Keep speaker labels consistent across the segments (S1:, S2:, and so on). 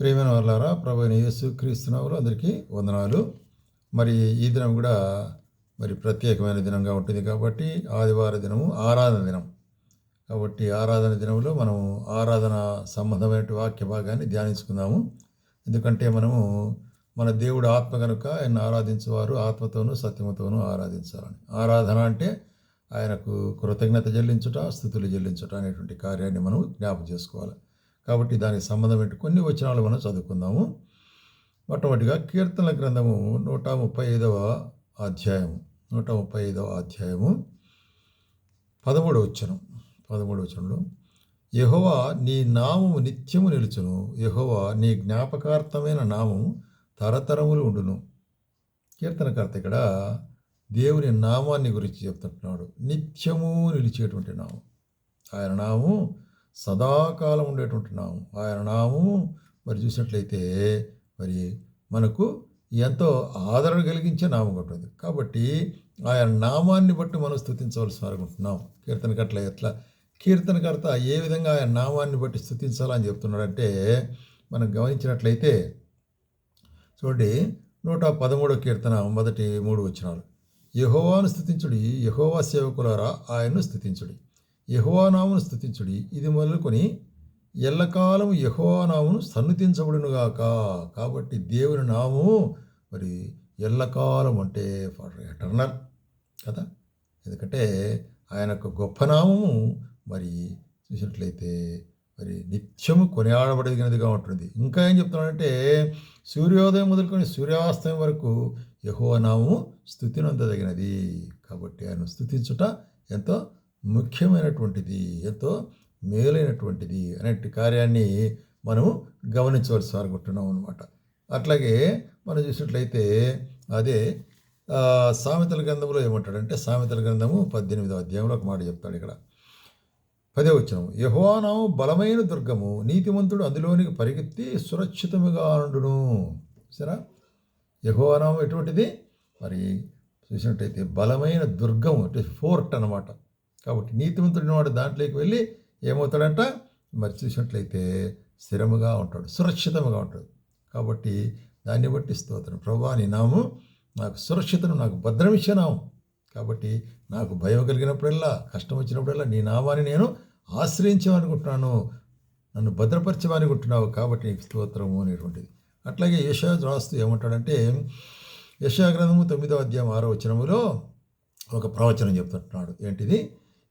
S1: ప్రేమైన వాళ్ళారా ప్రభు యేసు క్రీస్తునవులు అందరికీ వందనాలు. మరి ఈ దినం కూడా మరి ప్రత్యేకమైన దినంగా ఉంటుంది కాబట్టి ఆదివార దినము ఆరాధన దినం. కాబట్టి ఆరాధన దినంలో మనము ఆరాధన సంబంధమైన వాక్య భాగాన్ని ధ్యానించుకుందాము. ఎందుకంటే మనము మన దేవుడు ఆత్మ కనుక ఆయన ఆరాధించేవారు ఆత్మతోనూ సత్యముతోనూ ఆరాధించాలని. ఆరాధన అంటే ఆయనకు కృతజ్ఞత చెల్లించుట స్థుతులు చెల్లించుట అనేటువంటి కార్యాన్ని మనం జ్ఞాపకం చేసుకోవాలి. కాబట్టి దానికి సంబంధం ఏంటి? కొన్ని వచనాలు మనం చదువుకుందాము. మొట్టమొదటిగా కీర్తనల గ్రంథము నూట ముప్పై ఐదవ అధ్యాయము. నూట ముప్పై ఐదవ అధ్యాయము. పదమూడవ వచ్చనం పదమూడవ వచనంలో యహోవా నీ నామము నిత్యము నిలుచును. యహోవా నీ జ్ఞాపకార్థమైన నామము తరతరములు ఉండును. కీర్తనకర్త ఇక్కడ దేవుని నామాన్ని గురించి చెప్తుంటున్నాడు నిత్యము నిలిచేటువంటి నామం. ఆయన నామం సదాకాలం ఉండేటువంటి నామం. ఆయన నామం మరి చూసినట్లయితే మరి మనకు ఎంతో ఆదరణ కలిగించే నామం ఉంటుంది కాబట్టి ఆయన నామాన్ని బట్టి మనం స్థుతించవలసి అనుకుంటున్నాం కీర్తనకట్ల ఎట్లా? కీర్తనకర్త ఏ విధంగా ఆయన నామాన్ని బట్టి స్థుతించాలని చెప్తున్నాడంటే మనం గమనించినట్లయితే చూడండి నూట పదమూడో కీర్తన మొదటి మూడు వచనాలు. యహోవాను స్థుతించుడి యహోవా సేవకులారా ఆయన్ను స్థుతించుడి యహోవానామును స్థుతించుడి ఇది మొదలుకొని ఎల్లకాలం యహోవానామును సన్నిధించబడునుగాక కాబట్టి దేవుని నామము మరి ఎల్లకాలం అంటే ఫర్ ఎటర్నల్ కదా? ఎందుకంటే ఆయన యొక్క గొప్ప నామము మరి చూసినట్లయితే మరి నిత్యము కొనియాడబడినదిగా ఉంటుంది. ఇంకా ఏం చెప్తున్నానంటే సూర్యోదయం మొదలుకొని సూర్యాస్తయం వరకు యహోనామము స్థుతినందదగినది కాబట్టి ఆయన స్థుతించుట ఎంతో ముఖ్యమైనటువంటిది ఎంతో మేలైనటువంటిది అనే కార్యాన్ని మనము గమనించవలసి అనుకుంటున్నాం అనమాట అట్లాగే మనం చూసినట్లయితే అదే సామెతల గ్రంథంలో ఏమంటాడంటే సామెతల గ్రంథము పద్దెనిమిదో అధ్యాయంలో ఒక మాట చెప్తాడు ఇక్కడ. పదే వచ్చిన యహోవానాము బలమైన దుర్గము నీతిమంతుడు అందులోనికి పరిగెత్తి సురక్షితముగా ఉండును సరా యహోవానామం ఎటువంటిది? మరి చూసినట్టయితే బలమైన దుర్గము అంటే ఫోర్ట్ అనమాట కాబట్టి నీతిమంతుడిని వాడు దాంట్లోకి వెళ్ళి ఏమవుతాడంట? మరి చూసినట్లయితే స్థిరముగా ఉంటాడు సురక్షితముగా ఉంటాడు. కాబట్టి దాన్ని బట్టి స్తోత్రం. ప్రభా నీ నాము నాకు సురక్షితను నాకు భద్రమిచ్చే నామం. కాబట్టి నాకు భయం కలిగినప్పుడల్లా కష్టం వచ్చినప్పుడల్లా నీ నామాన్ని నేను ఆశ్రయించమనుకుంటున్నాను నన్ను భద్రపరచమనుకుంటున్నావు కాబట్టి నీకు స్తోత్రము అనేటువంటిది. అట్లాగే యశా రాస్తూ ఏమంటాడంటే యశా గ్రంథము తొమ్మిదో అధ్యాయం ఆరో వచనములో ఒక ప్రవచనం చెప్తుంటున్నాడు ఏంటిది?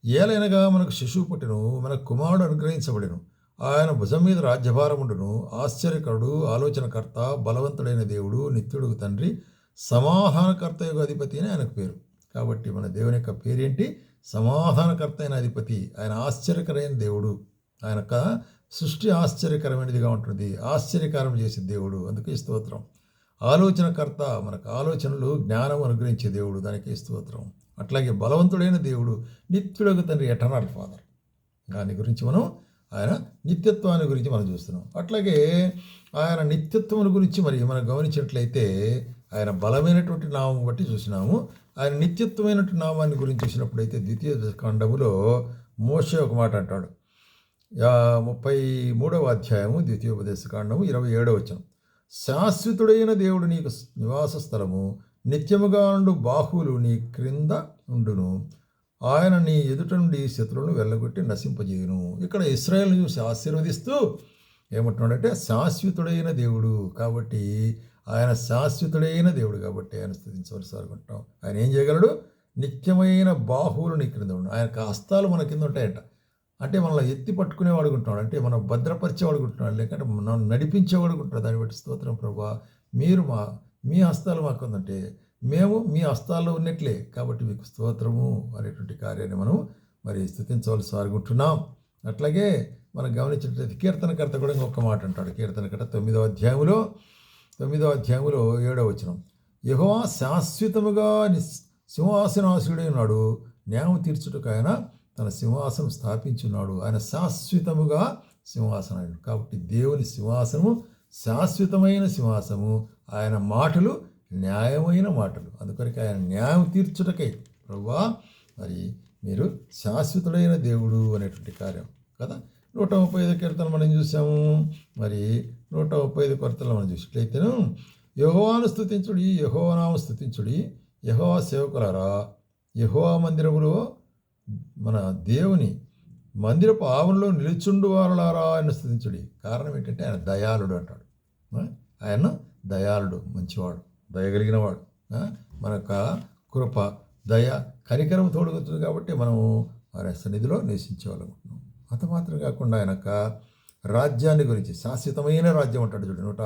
S1: ఏలైనగా మనకు శిశువు పుట్టెను మనకు కుమారుడు అనుగ్రహించబడిను. ఆయన భుజం మీద రాజ్యభారముడును ఆశ్చర్యకరుడు ఆలోచనకర్త బలవంతుడైన దేవుడు నిత్యుడు తండ్రి సమాధానకర్త యొక్క అధిపతి అని ఆయనకు పేరు. కాబట్టి మన దేవుని యొక్క పేరేంటి? సమాధానకర్త అయిన అధిపతి. ఆయన ఆశ్చర్యకరమైన దేవుడు. ఆయన సృష్టి ఆశ్చర్యకరమైనదిగా ఉంటుంది. ఆశ్చర్యకరం చేసే దేవుడు. అందుకే స్తోత్రం. ఆలోచనకర్త మనకు ఆలోచనలు జ్ఞానం అనుగ్రహించే దేవుడు దానికి స్తోత్రం. అట్లాగే బలవంతుడైన దేవుడు నిత్యుడకు తండ్రి ఎటర్నల్ ఫాదర్ దాని గురించి మనం ఆయన నిత్యత్వాన్ని గురించి మనం చూస్తున్నాం. అట్లాగే ఆయన నిత్యత్వం గురించి మరి మనం గమనించినట్లయితే ఆయన బలమైనటువంటి నామం బట్టి చూసినాము. ఆయన నిత్యత్వమైనటువంటి నామాన్ని గురించి చూసినప్పుడైతే ద్వితీయ ఖండములో మోసే ఒక మాట అంటాడు. ముప్పై మూడవ అధ్యాయము ద్వితీయోపదేశ కాండము ఇరవై ఏడవ వచ్చాం శాశ్వతుడైన దేవుడు నీకు నివాస స్థలము. నిత్యముగా ఉండు బాహువులు నీ క్రింద ఉండును. ఆయన నీ ఎదుట నుండి శత్రువులను వెళ్ళగొట్టి నశింపజేయును. ఇక్కడ ఇస్రాయల్ని చూసి ఆశీర్వదిస్తూ ఏమంటున్నాడంటే శాశ్వతుడైన దేవుడు కాబట్టి ఆయన శాశ్వతుడైన దేవుడు కాబట్టి ఆయన స్థుతించవలసి అనుకుంటాం ఆయన ఏం చేయగలడు? నిత్యమైన బాహువులు నీ క్రింద ఉండు. ఆయన హస్తాలు మన కింద ఉంటాయంట. అంటే మనల్ని ఎత్తి పట్టుకునేవాడు ఉంటున్నాడు. అంటే మనం భద్రపరిచేవాడు ఉంటున్నాడు. లేకంటే మనం నడిపించేవాడు ఉంటున్నాడు. దాన్ని బట్టి స్తోత్రం ప్రభా. మీరు మా మీ హస్తాలు మాకు ఉందంటే మేము మీ హస్తాల్లో ఉన్నట్లే కాబట్టి మీకు స్తోత్రము అనేటువంటి కార్యాన్ని మనం మరి స్థుతించవలసి అనుకుంటున్నాం అట్లాగే మనం గమనించినట్లయితే కీర్తనకర్త కూడా ఇంకొక మాట అంటాడు. కీర్తనకర్త తొమ్మిదో అధ్యాయంలో తొమ్మిదో అధ్యాయంలో ఏడో వచనం. యహోవా శాశ్వతముగా సింహాసనాసుడై ఉన్నాడు. న్యాయం తీర్చుటకు ఆయన తన సింహాసనం స్థాపించున్నాడు. ఆయన శాశ్వతముగా సింహాసనం కాబట్టి దేవుని సింహాసనము శాశ్వతమైన సింహాసము ఆయన మాటలు న్యాయమైన మాటలు. అందుకొరకు ఆయన న్యాయం తీర్చుటకై ప్రభా మరి మీరు శాశ్వతుడైన దేవుడు అనేటువంటి కార్యం కదా. నూట ముప్పై ఐదు కీర్తన మనం చూసాము మరి నూట ముప్పై ఐదు కొరతలు మనం చూసినట్లయితేను యహోవాను స్థుతించుడి యహోవానామ స్థుతించుడి యహోవా సేవకులరా యహోవా మందిరములో మన దేవుని మందిరపు ఆవరణలో నిలుచుండు వారులారా ఆయన స్థుతించుడి. కారణం ఏంటంటే ఆయన దయాళుడు అంటాడు. ఆయన దయాళుడు మంచివాడు దయగలిగిన వాడు మన యొక్క కృప దయ కనికరం తోడుగుతుంది కాబట్టి మనము వారి సన్నిధిలో నివసించేవాళ్ళనుకుంటున్నాం అంత మాత్రం కాకుండా ఆయన యొక్క రాజ్యాన్ని గురించి శాశ్వతమైన రాజ్యం అంటాడు చూడు. నూట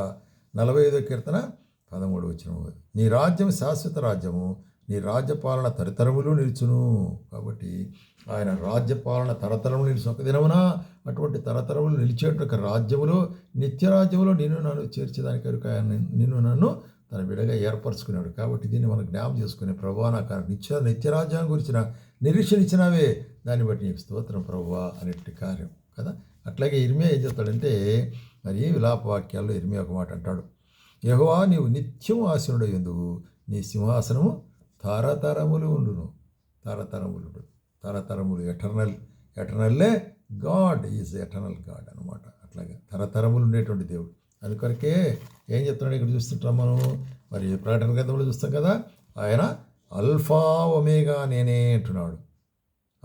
S1: నలభై ఐదో కీర్తన పదమూడు వచ్చిన నీ రాజ్యం శాశ్వత రాజ్యము. నీ రాజ్యపాలన తరతరములు నిలుచును. కాబట్టి ఆయన రాజ్యపాలన తరతరములు నిలిచిన. ఒక దినమున అటువంటి తరతరములు నిలిచేట రాజ్యములో నిత్యరాజ్యములో నిన్ను నన్ను చేర్చేదానికి కనుక ఆయన నిన్ను నన్ను తన విడగా ఏర్పరచుకున్నాడు. కాబట్టి దీన్ని మనం జ్ఞాపం చేసుకునే ప్రభా నాకు నిత్య నిత్యరాజ్యం గురించిన నిరీక్షణ ఇచ్చినావే. దాన్ని బట్టి నీకు స్తోత్రం ప్రభువా అనేటి కార్యం కదా? అట్లాగే ఇర్మియా ఏం చెప్తాడంటే మరి విలాప వాక్యాల్లో ఇర్మియా ఒక మాట అంటాడు. యహోవా నీవు నిత్యం ఆసనుడు ఎందుకు నీ సింహాసనము తరతరములు ఉండును. తరతరములు తరతరములు ఎటర్నల్ ఎటర్నల్లే గాడ్ ఈజ్ ఎటర్నల్ గాడ్ అనమాట అట్లాగే తరతరములు ఉండేటువంటి దేవుడు. అందుకొరకే ఏం చెప్తున్నాడు ఇక్కడ చూస్తుంటాం మనం? మరి ప్రకటన గ్రంథంలో చూస్తాం కదా? ఆయన అల్ఫా ఒమేగా నేనే అంటున్నాడు.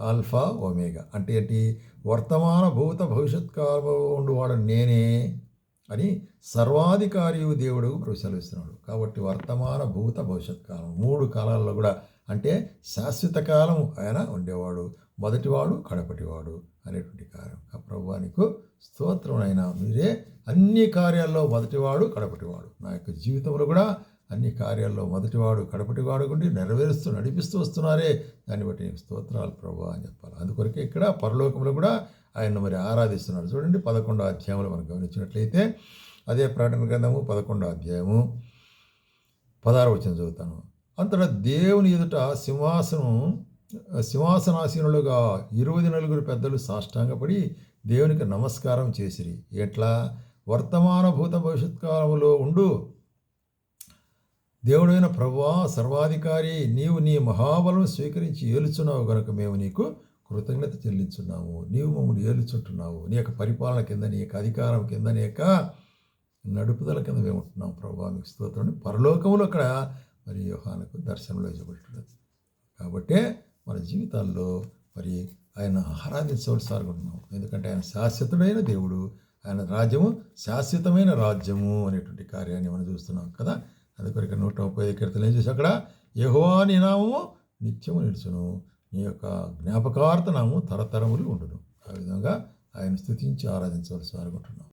S1: ఆల్ఫా ఒమేగా అంటే ఏంటి? వర్తమాన భూత భవిష్యత్ కాలంలో ఉండువాడు నేనే అని సర్వాధికారి దేవుడు ప్రవేశాలిస్తున్నాడు కాబట్టి వర్తమాన భూత భవిష్యత్ కాలం మూడు కాలాల్లో కూడా అంటే శాశ్వత కాలం ఆయన ఉండేవాడు. మొదటివాడు కడపటివాడు అనేటువంటి కార్యం ఆ ప్రభువానికి స్తోత్రం మీరే అన్ని కార్యాల్లో మొదటివాడు కడపటివాడు నా యొక్క జీవితంలో కూడా అన్ని కార్యాల్లో మొదటివాడు కడపటివాడు గుండి నెరవేరుస్తూ నడిపిస్తూ వస్తున్నారే. దాన్ని బట్టి నీకు స్తోత్రాలు ప్రభు అని చెప్పాలి. అందుకొరకే ఇక్కడ పరలోకంలో కూడా ఆయన మరి ఆరాధిస్తున్నాడు చూడండి పదకొండో అధ్యాయంలో మనం గమనించినట్లయితే అదే ప్రకటన గ్రంథము పదకొండో అధ్యాయము పదహారు వచ్చిన చదువుతాను. అంతటా దేవుని ఎదుట సింహాసనం సింహాసనాసీనులుగా ఇరవై నలుగురు పెద్దలు సాష్టాంగపడి దేవునికి నమస్కారం చేసిరి. ఎట్లా? వర్తమాన భూత భవిష్యత్ కాలంలో ఉండు. దేవుడైన ప్రభువా సర్వాధికారి నీవు నీ మహాబలం స్వీకరించి ఏలుచున్నావు గనుక మేము నీకు కృతజ్ఞత చెల్లించున్నాము. నీవు మమ్మల్ని ఏలుచుంటున్నావు. నీ యొక్క పరిపాలన కింద నీ యొక్క అధికారం కింద నీ యొక్క నడుపుదల కింద మేము ఉంటున్నాం. ప్రభావ మీకు స్తోత్రం. పరలోకంలో అక్కడ మరి యోహానకు దర్శనంలో ఇవ్వబడుతున్నది కాబట్టే మన జీవితాల్లో మరి ఆయన ఆరాధించవలసి ఉన్నాం ఎందుకంటే ఆయన శాశ్వతుడైన దేవుడు. ఆయన రాజ్యము శాశ్వతమైన రాజ్యము అనేటువంటి కార్యాన్ని మనం చూస్తున్నాం కదా. అందుకొరకు నూట ముప్పై ఐదు ఏం చేసి అక్కడ? యహోవా నీ నామము నిత్యము నిలుచును. నీ యొక్క జ్ఞాపకార్థ నామము తరతరములు ఉండును. ఆ విధంగా ఆయన స్థుతించి ఆరాధించవలసి అనుకుంటున్నాం